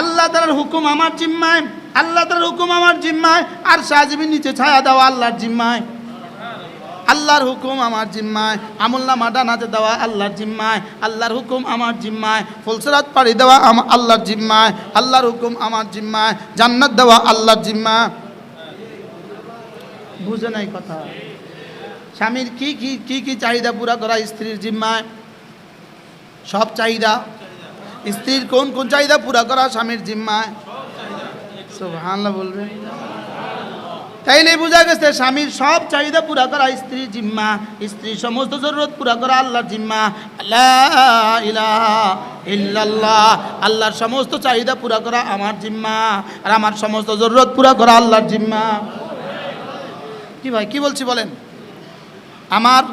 আল্লাহ তালার হুকুম আমার জিম্মায়, আল্লাহ তালার হুকুম আমার জিম্মায়, আর সাহাজিবির নিচে ছায়া দেওয়া আল্লাহর জিম্মায়। আল্লাহর হুকুম আমার জিম্মায় আমুল্লামা ডানাতে দেওয়া আল্লাহর জিম্মায়, আল্লাহর হুকুম আমার জিম্মায়, ফুলসরাত পাড়ি দেওয়া আমার আল্লাহর জিম্মায়, আল্লাহর হুকুম আমার জিম্মায়, জান্নাত দেওয়া আল্লাহর জিম্মা বুঝে নাই কথা। স্বামীর কি কি কি কি চাহিদা পুরা করা স্ত্রীর জিম্মায়? সব চাহিদা স্ত্রীর কোন কোন চাহিদা পুরা করা, স্বামীর জিম্মায় সুবহানাল্লাহ বলবে। তাইলে বোঝা গেছে, স্বামীর সব চাহিদা পুরা করা স্ত্রী জিম্মা। স্ত্রীর সমস্ত জরুরত পুরা করা, আল্লাহর জিম্মা। আল্লাহ আল্লাহর সমস্ত চাহিদা পুরা করা আমার জিম্মা। আর আমার সমস্ত জরুরত পুরা করা আল্লাহর জিম্মা। কি ভাই, কি বলছি বলেন? আমার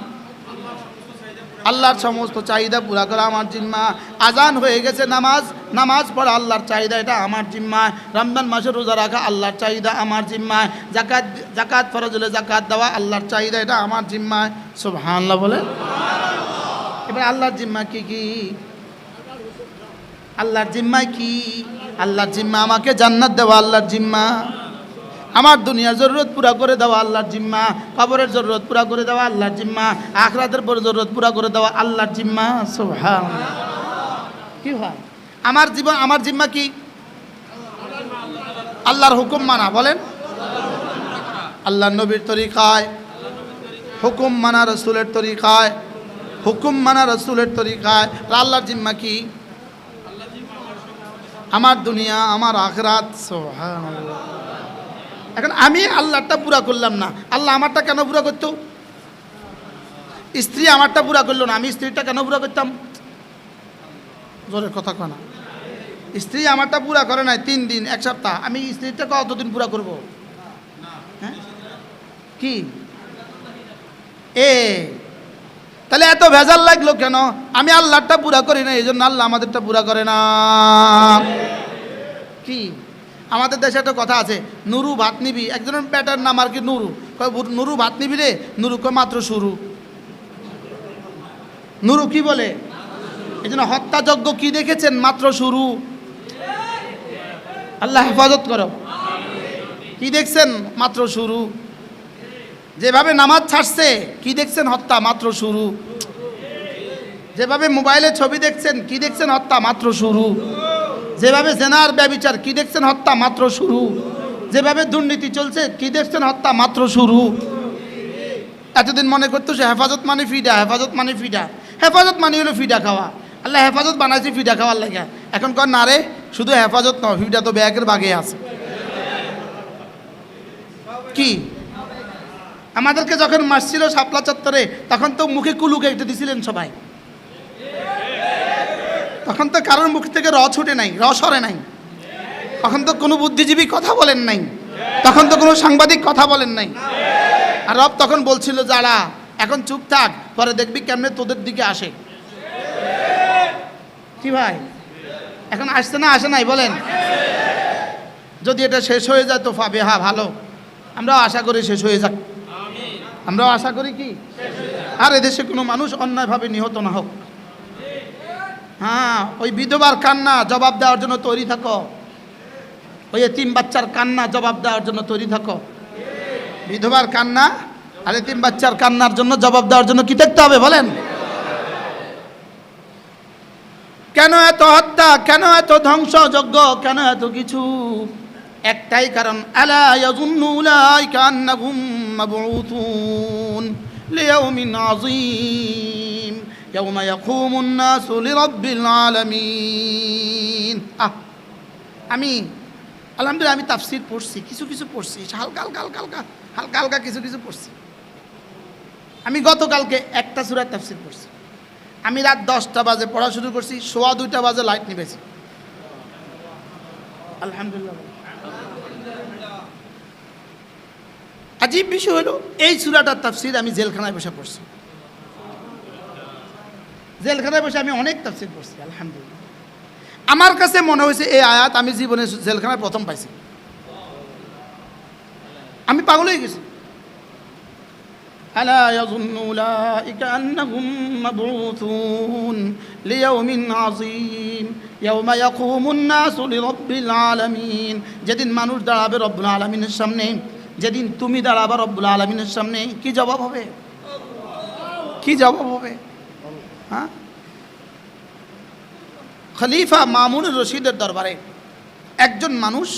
আল্লাহর সমস্ত চাহিদা পুরা করা আমার জিম্মা। আজান হয়ে গেছে নামাজ নামাজ পড়া আল্লাহর চাহিদা, এটা আমার জিম্মায় রমজান মাসে রোজা রাখা আল্লাহর চাহিদা আমার জিম্মায় জাকাত জাকাত ফরজ হলে জাকাত দেওয়া আল্লাহর চাহিদা, এটা আমার জিম্মায় সুবহানাল্লাহ বলে এবার আল্লাহর জিম্মা কি কি? আল্লাহর জিম্মায় কি? আল্লাহর জিম্মা আমাকে জান্নাত দেওয়া আল্লাহর জিম্মা। আমার দুনিয়ার জরুরত পুরা করে দেওয়া আল্লাহর জিম্মা, কবরের জরুরত পুরা করে দেওয়া আল্লাহর জিম্মা, আখরাতের পর জরুরত পুরা করে দেওয়া আল্লাহর জিম্মা সুবহান কি হয়? আমার জীবন, আমার জিম্মা কি? আল্লাহর হুকুম মানা, বলেন। আল্লাহ নবীর তরিকায়। হুকুম মানা রসুলের তরিকায়। হুকুম মানা রসুলের তরিকায়। আল্লাহর জিম্মা কি? আমার দুনিয়া, আমার আখরাত, সুবহানাল্লাহ। এখন আমি আল্লাহটা পুরা করলাম না। আল্লাহ আমারটা কেন পুরা করতো? স্ত্রী আমারটা পুরা করল না, আমি স্ত্রীটা কেন পুরা করতাম? জোরের কথা কনা স্ত্রী আমারটা পুরা করে নাই তিন দিন, এক সপ্তাহ। আমি স্ত্রীটা কতদিন পুরা করব? হ্যাঁ? কি? এ, তাহলে এত ভেজাল লাগল কেন? আমি আল্লাহটা পুরা করি না এই জন্য আল্লাহ আমাদেরটা পুরা করে না। কি? আমাদের দেশে একটা কথা আছে, নুরু ভাত নিবি, একজনের প্যাটার নাম আর কি নুরু। নুরু ভাত নিবি রে? নুরু কয়, মাত্র শুরু। নুরু কি বলে? এই জন্য হত্যাযজ্ঞ কি দেখেছেন? মাত্র শুরু। আল্লাহ হেফাজত করো। কি দেখছেন? মাত্র শুরু। যেভাবে নামাজ ছাড়ছে, কি দেখছেন? হত্যা, মাত্র শুরু। যেভাবে মোবাইলে ছবি দেখছেন, কি দেখছেন? হত্যা, মাত্র শুরু। যেভাবে জেনার ব্যবিচার, কি দেখছেন হত্যা মাত্র শুরু? যেভাবে দুর্নীতি চলছে, কি দেখছেন হত্যা মাত্র শুরু? এতদিন মনে করতো সে হেফাজত মানে ফিডা, হেফাজত মানে ফিডা। হেফাজত মানে হলো ফিডা খাওয়া। আল্লাহ হেফাজত বানাইছে ফিডা খাওয়ার লাগে। এখন কর না রে, শুধু হেফাজত নয়, ফিডা তো ব্যাগের বাগে আছে। কি? আমাদেরকে যখন মারছিল শাপলা চত্বরে, তখন তো মুখে কুলু কেটে দিছিলেন সবাই। তখন তো কারোর মুখ থেকে র ছুটে নাই র সরে নাই। তখন তো কোনো বুদ্ধিজীবী কথা বলেন নাই। তখন তো কোনো সাংবাদিক কথা বলেন নাই। আর রব তখন বলছিল যারা এখন চুপ থাক পরে দেখবি কেমনে তোদের দিকে আসে। কি ভাই? এখন আসছে না আসে নাই বলেন। যদি এটা শেষ হয়ে যায় তো পাবে হ্যাঁ ভালো। আমরাও আশা করি শেষ হয়ে যাক। আমরাও আশা করি কি? আর এদেশে কোনো মানুষ অন্যায়ভাবে নিহত না হোক। হ্যাঁ ওই বিধবার কান্না জবাব দেওয়ার জন্য তৈরি থাকো। ওই তিন বাচ্চার কান্না জবাব দেওয়ার জন্য তৈরি থাকো। বিধবার কান্না আর তিন বাচ্চার কান্নার জন্য জবাব দেওয়ার জন্য কি দেখতে হবে বলেন? কেন এত হত্যা, কেন এত ধ্বংসযজ্ঞ, কেন এত কিছু? একটাই কারণ, আলা ইয়াজুন্নু উলাইকা আন্নাহুম মাবউতুন লিয়াউমিন আযীম। ইয়াউমা ইয়াকুমুন নাসু লিরাব্বিল আলামিন আহ, আমি, আলহামদুলিল্লাহ আমি তাফসির পড়ছি, কিছু কিছু পড়ছি হালকা হালকা হালকা হালকা হালকা হালকা কিছু কিছু পড়ছি। আমি গতকালকে একটা সুরার তাফসির পড়ছি। আমি রাত দশটা বাজে পড়া শুরু করছি, সোয়া দুইটা বাজে লাইট নিবেছি আলহামদুলিল্লাহ। আজীব বিষয় হলো, এই সুরাটার তাফসির আমি জেলখানায় বসে পড়ছি। জেলখানায় বসে আমি অনেক তাফসির পড়ছি আলহামদুলিল্লাহ আমার কাছে মনে হয়েছে এই আয়াত আমি জীবনে জেলখানায় প্রথম পাইছি আমি পাগল হয়ে গেছি ألا يظن أولئك أنهم مبعوثون ليوم عظيم يوم يقوم الناس لرب العالمين যেদিন মানুষ দাঁড়াবে রব্বুল আলমিনের সামনে যেদিন তুমি দাঁড়াবে রব্বুল আলমিনের সামনে কি জবাব হবে কি জবাব হবে হ্যাঁ খলিফা মামুন রশিদের দরবারে একজন মানুষ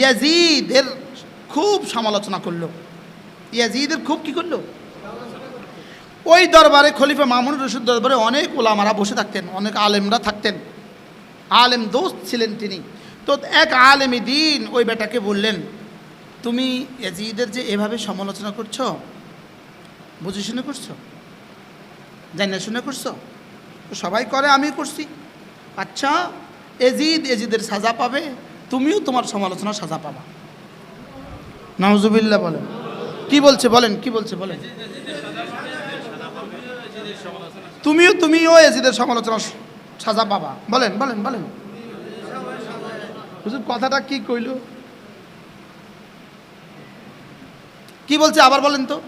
ইয়াজিদের খুব সমালোচনা করল। ইয়াজিদের খুব কি করল? ওই দরবারে খলিফা মামুন রশিদ দরবারে অনেক ওলামারা বসে থাকতেন, অনেক আলেমরা থাকতেন। আলেম দোস্ত ছিলেন তিনি। তো এক আলেমী দিন ওই বেটাকে বললেন, তুমি ইয়াজিদের যে এভাবে সমালোচনা করছ, বুঝে শুনে করছ? জানি শুনে করছ সবাই করে আমি করছি। আচ্ছা এজিদ, এজিদের সাজা পাবে, তুমিও তোমার সমালোচনা সাজা পাবা। নওজুবিল্লা বলেন। কি বলছে, বলেন, কি বলছে, বলেন। তুমিও তুমিও এজিদের সমালোচনা সাজা পাবা। বলেন বলেন বলেন। কথাটা কি কইল? কি বলছে, আবার বলেন তো।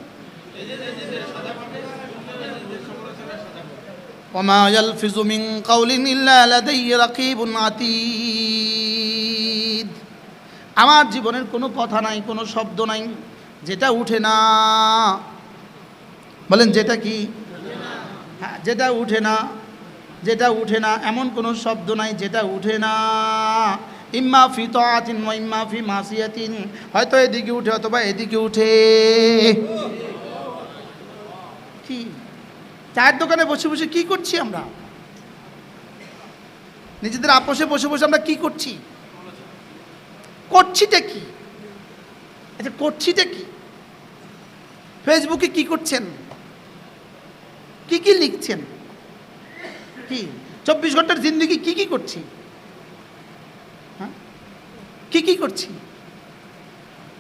وما يلفظ من قول إلا لدي رقيب عتيد আমার জীবনের কোনো কথা নাই কোনো শব্দ নাই যেটা উঠে না বলেন যেটা কি হ্যাঁ যেটা উঠে না যেটা উঠে না এমন কোনো শব্দ নাই যেটা উঠে না ইম্মা ফি তাআতিন ওয়া ইম্মা ফি মাসিয়াতিন হয়তো এদিকে উঠে অথবা এদিকে উঠে কি চায়ের দোকানে বসে বসে কি করছি আমরা? নিজেদের আপোষে বসে বসে আমরা কি করছি? করছিটা কি? আচ্ছা করছিটা কি? ফেসবুকে কি করছেন? কি কি লিখছেন? কি? চব্বিশ ঘণ্টার জিন্দগি কি কি করছি? হ্যাঁ? কি কি করছি?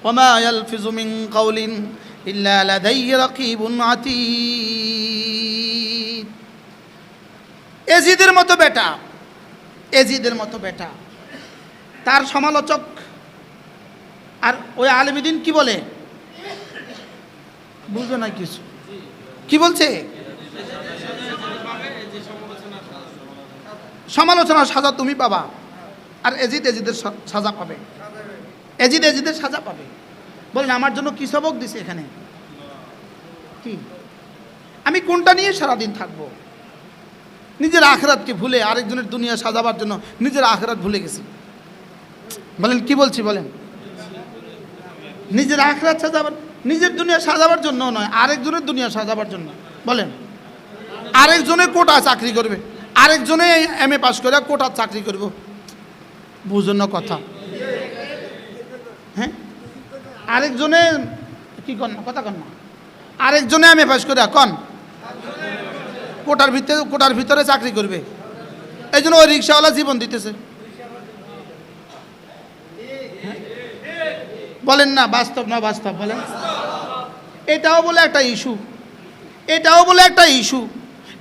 ওমা ফিজুমিন কাউলিন ইল্লা লাদাইয়া রাকিবুন আতীদ এজিদের মতো বেটা। এজিদের মতো বেটা। তার সমালোচক আর ওই আলমিদিন কি বলে? বুঝবে না কিছু। কি বলছে? সমালোচনার সাজা তুমি পাবা। আর এজিদ এজিদের সাজা পাবে। এজিদ এজিদের সাজা পাবে। বলেন, আমার জন্য কি সবক দিছে এখানে? কি? আমি কোনটা নিয়ে সারাদিন থাকব? নিজের আখরাতকে ভুলে আরেকজনের দুনিয়া সাজাবার জন্য নিজের আখরাত ভুলে গেছি। বলেন, কি বলছি বলেন? নিজের আখরাত সাজাবার, নিজের দুনিয়া সাজাবার জন্য নয়, আরেকজনের দুনিয়া সাজাবার জন্য। বলেন আরেকজনে কোটা চাকরি করবে, আরেকজনে এম এ পাস করে কোটা চাকরি করব। বুঝুন না কথা। হ্যাঁ? আরেকজনে, কি কন না, কথা কন না। আরেকজনে এম এ পাস করে, কন। কোটার ভিতরে কোটার ভিতরে চাকরি করবে। এই জন্য ওই রিক্সাওয়ালা জীবন দিতেছে? বলেন না, বাস্তব না বাস্তব, বলেন। এটাও বলে একটা ইস্যু। এটাও বলে একটা ইস্যু।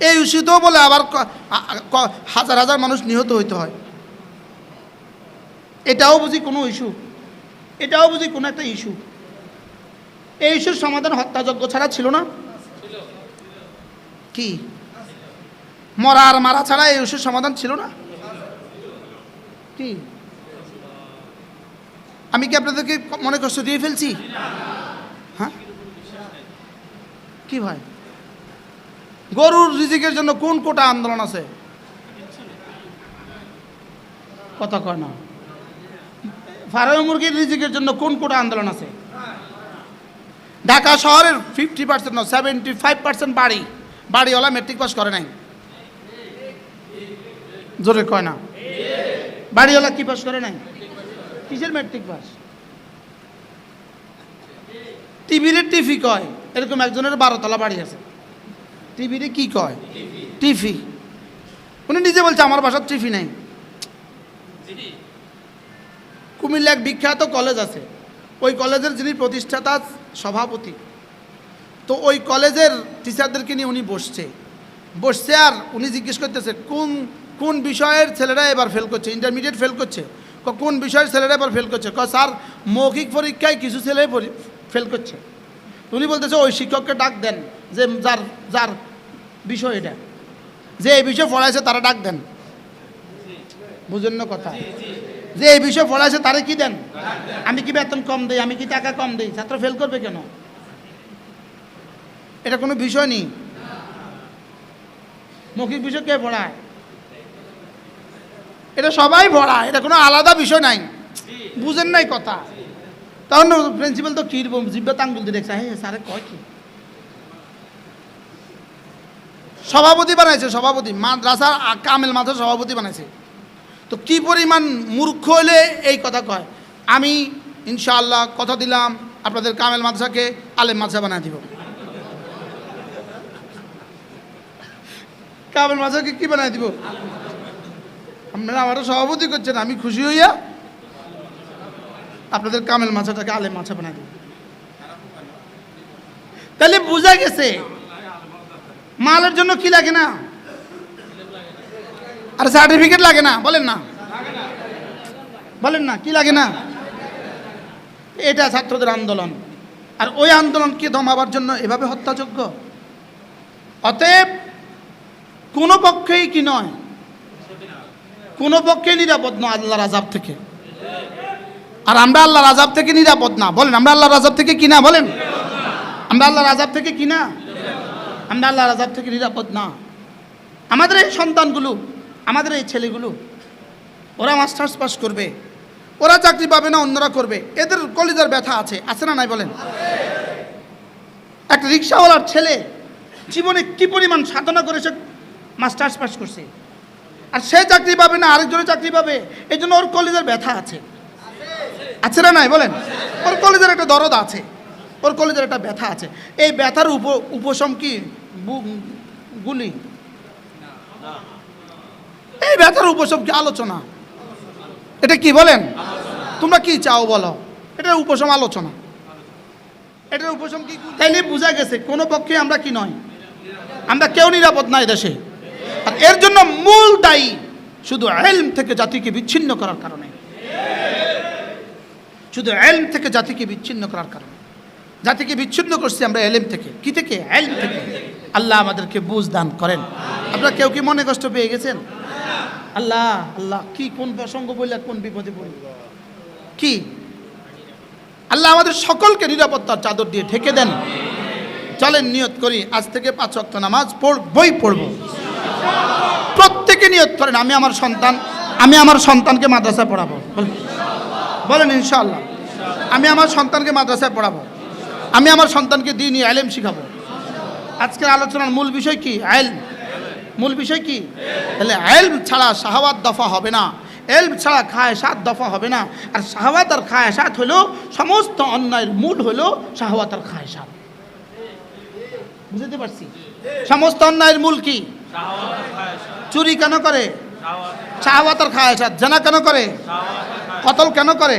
এই ইস্যুতেও বলে আবার হাজার হাজার মানুষ নিহত হইতে হয়। এটাও বুঝি কোনো ইস্যু। এটাও বুঝি কোনো একটা ইস্যু। এই ইস্যুর সমাধান হত্যাযজ্ঞ ছাড়া ছিল না? কি? মরা আর মারা ছাড়া এই ওষুধ সমাধান ছিল না। কি? আমি কি আপনাদেরকে মনে কষ্ট দিয়ে ফেলছি? হ্যাঁ? কি ভাই? গরুর রিজিকের জন্য কোন কোটা আন্দোলন আছে? কথা কয় না। ফার্মে মুরগির রিজিকের জন্য কোন কোটা আন্দোলন আছে? ঢাকা শহরের ফিফটি পার্সেন্ট না সেভেন্টি ফাইভ পার্সেন্ট বাড়ি, বাড়িওয়ালা মেট্রিক পাস করে নাই। জোরে কয় না। বাড়িওয়ালা কি পাস করে নাই? কিসের মেট্রিক পাস টিভির টিফি কয়, এরকম একজনের বারোতলা বাড়ি আছে। টিভিরে কি কয়? টিফি উনি নিজে বলছে, আমার বাসার টিফি নাই। কুমিল্লা এক বিখ্যাত কলেজ আছে। ওই কলেজের যিনি প্রতিষ্ঠাতা, সভাপতি। তো ওই কলেজের টিচারদেরকে নিয়ে উনি বসছে। বসছে আর উনি জিজ্ঞেস করতেছে, কোন কোন বিষয়ের ছেলেরা এবার ফেল করছে? ইন্টারমিডিয়েট ফেল করছে? কোন বিষয়ের ছেলেরা এবার ফেল করছে? ক স্যার, মৌখিক পরীক্ষায় কিছু ছেলে ফেল করছে। উনি বলতেছে, ওই শিক্ষককে ডাক দেন, যে যার যার বিষয় এটা। যে এই বিষয় পড়াইছে, তারা ডাক দেন। বুঝেন না কথা? যে এই বিষয় পড়াইছে, তারা কি দেন? আমি কি বেতন কম দেই? আমি কি টাকা কম দেই? ছাত্র ফেল করবে কেন? এটা কোনো বিষয় নেই। মৌখিক বিষয় কে পড়ায়? এটা সবাই ভরা, এটা কোনো আলাদা বিষয় নাই। বুঝেন নাই কথা। তখন প্রিন্সিপাল তো কির জিব্বা তাঙ্গুল দিয়ে দেখছে হ্যাঁ স্যারে কয় কি? সভাপতি বানাইছে, সভাপতি। মাদ্রাসার কামেল মাদ্রাসার সভাপতি বানাইছে। তো কি পরিমাণ মূর্খ হলে এই কথা কয়? আমি, ইনশাআল্লাহ, কথা দিলাম, আপনাদের কামেল মাদ্রাসাকে আলেম মাদ্রাসা বানায় দিব। কামেল মাদ্রাসাকে কি বানায় দিব? আপনারা আমারও সভাপতি করছেন, আমি খুশি হইয়া আপনাদের কামেল মাছাটাকে আলেম মাছা বানায় দিব তাহলে বোঝা গেছে, মালের জন্য কি লাগে না? আর সার্টিফিকেট লাগে না, বলেন না। বলেন না, কি লাগে না? এটা ছাত্রদের আন্দোলন। আর ওই আন্দোলনকে দমাবার জন্য এভাবে হত্যাযোগ্য? অতএব কোনো পক্ষেই কি নয় কোনো পক্ষে নিরাপদ নয় আল্লাহর আজাব থেকে। আর আমরা আল্লাহর আজাব থেকে নিরাপদ না। বলেন, আমরা আল্লাহর আজাব থেকে কি না? বলেন। আমরা আল্লাহর আজাব থেকে কি না? আমরা আল্লাহর আজাব থেকে নিরাপদ না। আমাদের এই সন্তানগুলো, আমাদের এই ছেলেগুলো, ওরা মাস্টার্স পাস করবে। ওরা চাকরি পাবে না, অন্যরা করবে। এদের কলিজার ব্যথা আছে। আছে না নাই বলেন? একটা রিক্সাওয়ালার ছেলে জীবনে কি পরিমাণ সাধনা করে সে মাস্টার্স পাস করছে? আর সে চাকরি পাবে না আরেকজনে চাকরি পাবে এই জন্য ওর কলিজার ব্যথা আছে। আছে না নাই? বলেন। ওর কলেজের একটা দরদ আছে। ওর কলেজের একটা ব্যথা আছে। এই ব্যথার উপ, উপশম কি? গুলি? এই ব্যথার উপশম কি? আলোচনা। এটা কি বলেন? তোমরা কি চাও বলো? এটার উপশম আলোচনা। এটার উপশম কি? তাইলে বোঝা গেছে, কোনো পক্ষে আমরা কি নয়? আমরা কেউ নিরাপদ নাই দেশে। আর এর জন্য মূল দায়ী শুধু এলম থেকে জাতিকে বিচ্ছিন্ন করার কারণে। শুধু এলম থেকে জাতিকে বিচ্ছিন্ন করার কারণে। জাতিকে বিচ্ছিন্ন করছি আমরা এলেম থেকে। কি থেকে? এলম থেকে। আল্লাহ আমাদেরকে বুঝ দান করেন। আপনারা কেউ কি মনে কষ্ট পেয়ে গেছেন? আল্লাহ আল্লাহ, কি কোন প্রসঙ্গ বললে, কোন বিপদে পড়ি? কি? আল্লাহ আমাদের সকলকে নিরাপত্তার চাদর দিয়ে ঢেকে দেন। চলেন নিয়ত করি, আজ থেকে পাঁচ অক্ট নামাজ পড়, বই পড়ব। প্রত্যেকে নিয়ত করেন, আমি আমার সন্তান, আমি আমার সন্তানকে মাদ্রাসায় পড়াবো। বলেন। ইনশাআল্লাহ। আমি আমার সন্তানকে মাদ্রাসায় পড়াবো। আমি আমার সন্তানকে দিনই আলেম শিখাবো। আজকের আলোচনার মূল বিষয় কি? আইল মূল বিষয় কি? তাহলে এলম ছাড়া শাহওয়াত দফা হবে না। এলম ছাড়া খায়সাত দফা হবে না। আর শাহওয়াত আর খায় খায়সাত হলো সমস্ত অন্যায়ের মূল হলো শাহওয়াত আর খায় খায়সাত। বুঝতে পারছি? সমস্ত অন্যায়ের মূল কি? চুরি কেন করে? শাহওয়াত আর খায়সাত জানা কেন করে? কতল কেন করে?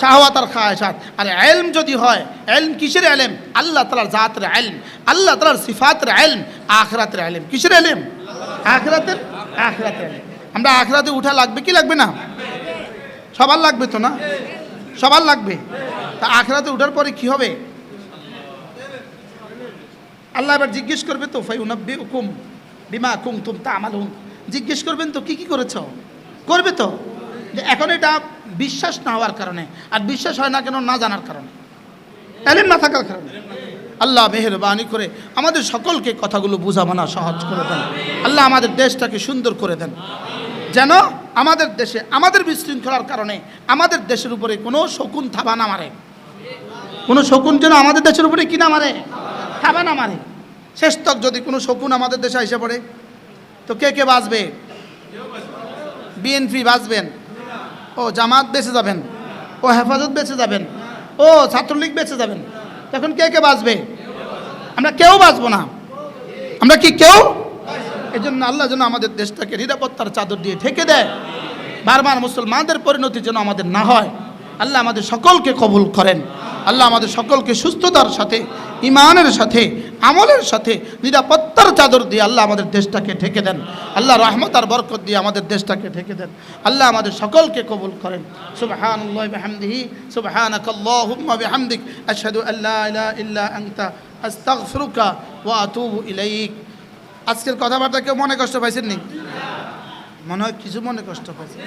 শাহওয়াত আর খায়সাত আর এলম যদি হয়, এলম কিসের এলেম? আল্লাহ তালার জাতের এলম। আল্লাহ তালার সিফাতের এলম। আখরাতের এলেম। কিসের এলেম? আখরাতের? আখরাতের আমরা আখরাতে উঠা লাগবে কি লাগবে না? সবার লাগবে তো না? সবার লাগবে? তা আখরাতে উঠার পরে কি হবে? আল্লাহ এবার জিজ্ঞেস করবে তো ফাই উনব্বি হুকুম বিমা কুম তুম তা আমাল হুম জিজ্ঞেস করবেন তো, কি কি করেছ? করবে তো। যে এখন এটা বিশ্বাস না হওয়ার কারণে, আর বিশ্বাস হয় না কেন না জানার কারণে। এলেন না থাকার কারণে। আল্লাহ মেহরবানি করে আমাদের সকলকে কথাগুলো বোঝামানা সহজ করে দেন। আল্লাহ আমাদের দেশটাকে সুন্দর করে দেন। যেন আমাদের দেশে, আমাদের বিশৃঙ্খলার কারণে আমাদের দেশের উপরে কোনো শকুন থাবা না মারে। কোনো শকুন যেন আমাদের দেশের উপরে কি না মারে? থাবা না মারে। শেষ তক যদি কোনো শকুন আমাদের দেশে এসে পড়ে, তো কে কে বাঁচবে? বিএনপি বাঁচবেন। ও জামাত বেঁচে যাবেন। ও হেফাজত বেঁচে যাবেন। ও ছাত্রলীগ বেঁচে যাবেন। তখন কে কে বাঁচবে? আমরা কেউ বাঁচবো না। আমরা কি কেউ? এই জন্য আল্লাহ যেন আমাদের দেশটাকে নিরাপত্তার চাদর দিয়ে ঢেকে দেয়। বারবার মুসলমানদের পরিণতি যেন আমাদের না হয়। আল্লাহ আমাদের সকলকে কবুল করেন। আল্লাহ আমাদের সকলকে সুস্থতার সাথে ইমানের সাথে, আমলের সাথে নিরাপত্তার চাদর দিয়ে আল্লাহ আমাদের দেশটাকে ঢেকে দেন। আল্লাহ রহমত আর বরকত দিয়ে আমাদের দেশটাকে ঢেকে দেন। আল্লাহ আমাদের সকলকে কবুল করেন। সুবহানাল্লাহি বিহামদিহি, সুবহানাকাল্লাহুম্মা বিহামদিক, আশহাদু আল্লা ইলাহা ইল্লা ওয়া আজকের কথাবার্তা কেউ মনে কষ্ট পাইছেন নি? মনে হয় কিছু মনে কষ্ট পাইছে